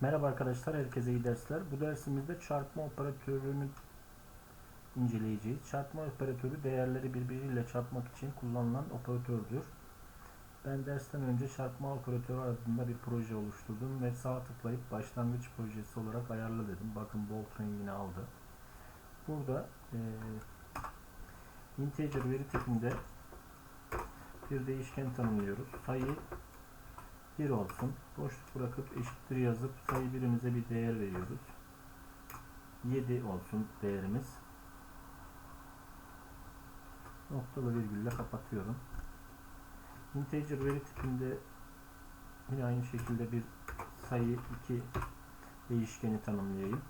Merhaba arkadaşlar, herkese iyi dersler. Bu dersimizde çarpma operatörünü inceleyeceğiz. Çarpma operatörü değerleri birbiriyle çarpmak için kullanılan operatördür. Ben dersten önce çarpma operatörü adında bir proje oluşturdum ve sağ tıklayıp başlangıç projesi olarak ayarla dedim. Bakın bold rengini aldı. Burada e, integer veri tipinde bir değişken tanımlıyoruz. Sayı 1 olsun. Boşluk bırakıp eşittir yazıp sayı birimize bir değer veriyoruz. 7 olsun değerimiz. Noktalı virgülle kapatıyorum. Integer veri tipinde yine aynı şekilde bir sayı 2 değişkeni tanımlayayım.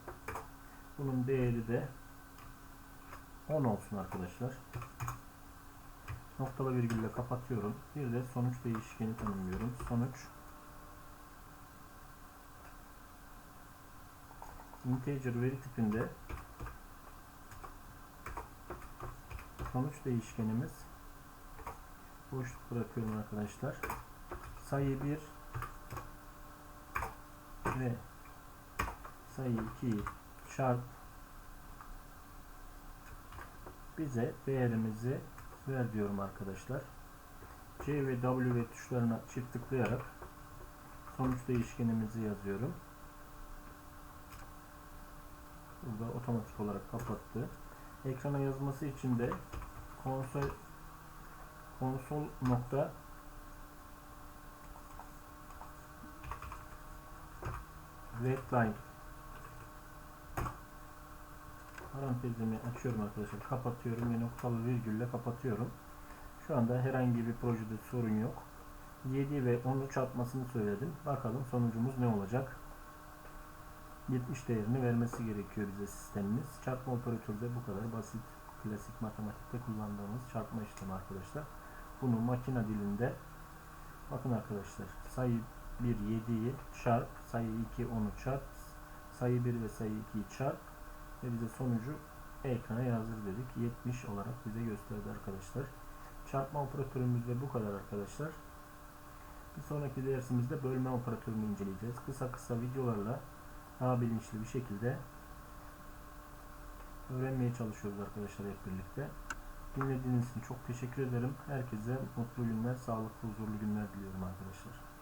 Bunun değeri de 10 olsun arkadaşlar. Noktalı virgülle kapatıyorum. Bir de sonuç değişkeni tanımlıyorum. Sonuç integer veri tipinde sonuç değişkenimiz boşluk bırakıyorum arkadaşlar. Sayı 1 ve sayı 2'yi çarp bize değerimizi ver diyorum arkadaşlar. C ve W ve tuşlarına çift tıklayarak sonuç değişkenimizi yazıyorum. Burada otomatik olarak kapattı. Ekrana yazması için de konsol konsol nokta redline parantezimi açıyorum arkadaşlar. Kapatıyorum ve noktalı virgülle kapatıyorum. Şu anda herhangi bir projede sorun yok. 7 ve 10'u çarpmasını söyledim. Bakalım sonucumuz ne olacak? 70 değerini vermesi gerekiyor bize sistemimiz. Çarpma operatörü de bu kadar basit. Klasik matematikte kullandığımız çarpma işlemi arkadaşlar. Bunu makine dilinde bakın arkadaşlar sayı 1 7'yi çarp, sayı 2 10'u çarp, sayı 1 ve sayı 2'yi çarp ve bize sonucu ekrana yazdır dedik. 70 olarak bize gösterdi arkadaşlar. Çarpma operatörümüz de bu kadar arkadaşlar. Bir sonraki dersimizde bölme operatörünü inceleyeceğiz. Kısa kısa videolarla daha bilinçli bir şekilde öğrenmeye çalışıyoruz arkadaşlar hep birlikte. Dinlediğiniz için çok teşekkür ederim. Herkese mutlu günler, sağlıklı, huzurlu günler diliyorum arkadaşlar.